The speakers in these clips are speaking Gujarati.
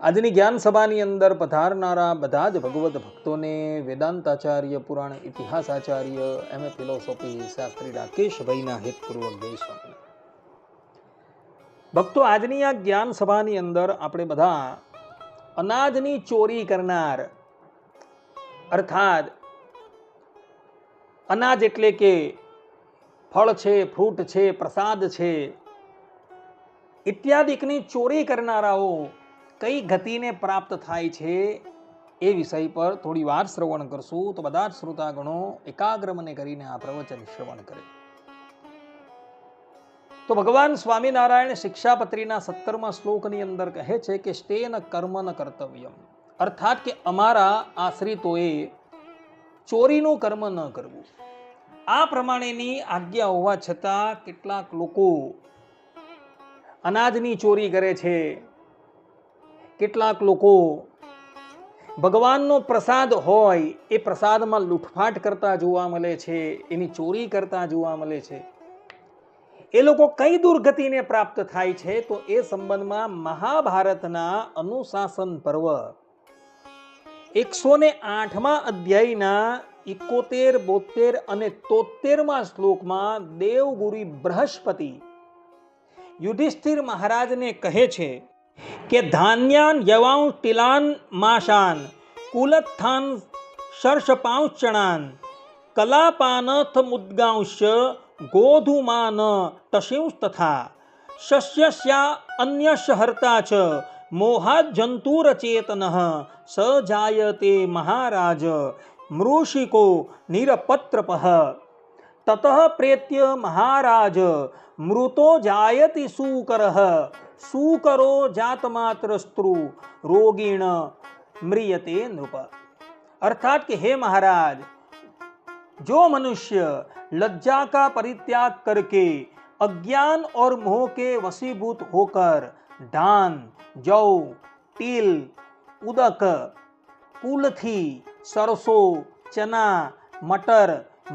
આજની જ્ઞાન સભાની અંદર પધારનારા બધા જ ભગવત ભક્તોને વેદાંતાચાર્ય, પુરાણ ઇતિહાસ આચાર્ય એમ એ ફિલોસોફી શાસ્ત્રી રાકેશભાઈના હેતપૂર્વક જય સ્વામી ભક્તો, આજની આ જ્ઞાન સભાની અંદર આપણે બધા અનાજની ચોરી કરનાર, અર્થાત અનાજ એટલે કે ફળ છે, ફ્રૂટ છે, પ્રસાદ છે, ઇત્યાદિકની ચોરી કરનારાઓ કઈ ગતિને પ્રાપ્ત થાય છે એ વિષય પર થોડી વાર શ્રવણ કરશું. તો બધા જ શ્રોતાગણો એકાગ્ર કરીને આ પ્રવચન શ્રવણ કરે. તો ભગવાન સ્વામિનારાયણ શિક્ષાપત્રીના સત્તરમા શ્લોકની અંદર કહે છે કે, સ્ટેન ન કર્તવ્યમ. અર્થાત કે અમારા આશ્રિતોએ ચોરીનું કર્મ ન કરવું. આ પ્રમાણેની આજ્ઞા હોવા છતાં કેટલાક લોકો અનાજની ચોરી કરે છે કેટલાક લોકો ભગવાનનો પ્રસાદ હોય એ પ્રસાદમાં લૂંટફાટ કરતા જોવા મળે છે, એની ચોરી કરતા જોવા મળે છે. એ લોકો કઈ દુર્ગતિને પ્રાપ્ત થાય છે તો એ સંબંધમાં મહાભારતના અનુશાસન પર્વ. એકસો ને આઠમા અધ્યાયના ઇકોતેર બોતેર અને તોતેરમાં શ્લોકમાં દેવગુરી બૃહસ્પતિ યુધિષ્ઠિર મહારાજને કહે છે કે ધાન્યાન યવાઉં તિલાન માશાન, કુલત્થાન શર્ષપાંશ્ચણાન કલાપાનથ મુદ્ગાંશ ગોધુમાન તશિંશ તથા, શસ્યસ્યા અન્યશ હર્તા છ મોહાત જંતુરચેતન સ જાયતે મહારાજ, મૃષિકો નિરપત્રપ. તત પ્રેત્ય મહારાજ, મૃતો જાયતિ સૂકર. સૂકરો જાતમાત્ર સ્ત્રુ રોગીણ म्रियते नृप अर्थात कि हे महाराज जो मनुष्य लज्जा का परित्याग करके अज्ञान और मोह के वशीभूत होकर धान जौ तिल उदक कुलथी सरसों चना मटर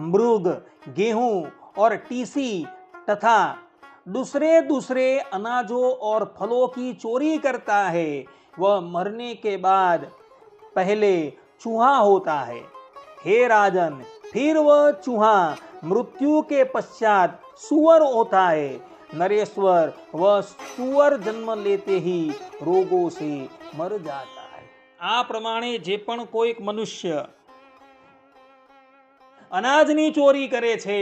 मृग गेहूं और टीसी तथा दूसरे दूसरे अनाजों और फलों की चोरी करता है वह मरने के बाद पहले चूहा होता है हे राजन फिर वह चूहा मृत्यु के पश्चात सुअर होता है नरेश्वर वह सुअर जन्म लेते ही रोगों से मर जाता है આ પ્રમાણે જે પણ કોઈક મનુષ્ય અનાજની ચોરી કરે છે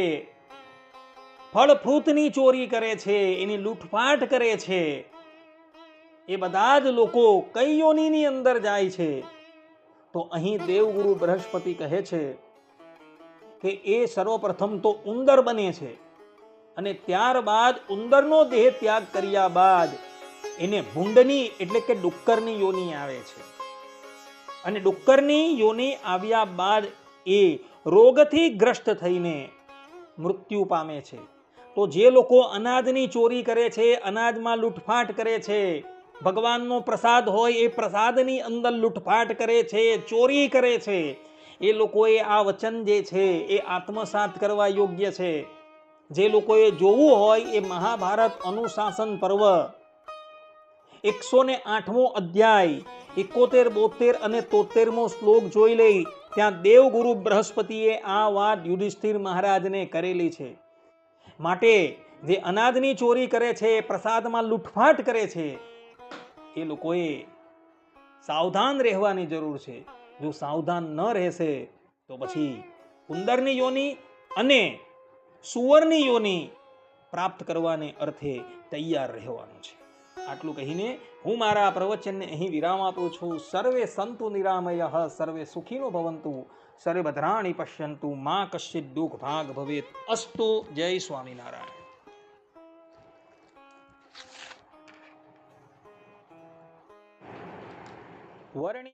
ફળ ચોરી કરે છે, એની લૂંટફાટ કરે છે. એ બધા જ લોકો કઈ યોનિની અંદર જાય છે. તો અહીં દેવગુરુ બૃહસ્પતિ કહે છે કે એ સર્વપ્રથમ તો ઉંદર બને છે અને ત્યારબાદ ઉંદરનો દેહ ત્યાગ કર્યા બાદ એને ભૂંડની એટલે કે ડુક્કરની યોની આવે છે. અને ડુક્કરની યોની આવ્યા બાદ એ રોગથી ગ્રસ્ત થઈને મૃત્યુ પામે છે. તો જે લોકો અનાજની ચોરી કરે છે, અનાજમાં લૂંટફાટ કરે છે, ભગવાનનો પ્રસાદ હોય એ પ્રસાદની અંદર લૂંટફાટ કરે છે, ચોરી કરે છે, એ લોકોએ આ વચન જે છે એ આત્મસાત કરવા યોગ્ય છે. જે લોકોએ જોવું હોય એ મહાભારત અનુશાસન પર્વ. એકસો ને આઠમો અધ્યાય, એકોતેર, બોતેર અને તોતેરમો શ્લોક જોઈ લઈ, ત્યાં દેવગુરુ બૃહસ્પતિએ આ વાત યુધિષ્ઠિર મહારાજને કરેલી છે. માટે જે અનાજની ચોરી કરે છે, પ્રસાદમાં લૂંટફાટ કરે છે, એ લોકોએ સાવધાન રહેવાની જરૂર છે. જો સાવધાન ન રહેશે, તો પછી ઉંદરની યોની અને સુવરની યોની પ્રાપ્ત કરવાને અર્થે તૈયાર રહેવાનું છે. આટલું કહીને હું મારા પ્રવચનને અહીં વિરામ આપું છું. સર્વે સંતુ નિરામય, સર્વે સુખીનો ભવંતુ. સર્વે ભદ્રાણી પશ્યંતુ મા કશ્ચિત દુઃખ ભાગ ભવેત. અસ્તુ જય સ્વામિનારાયણ. વર્ણિ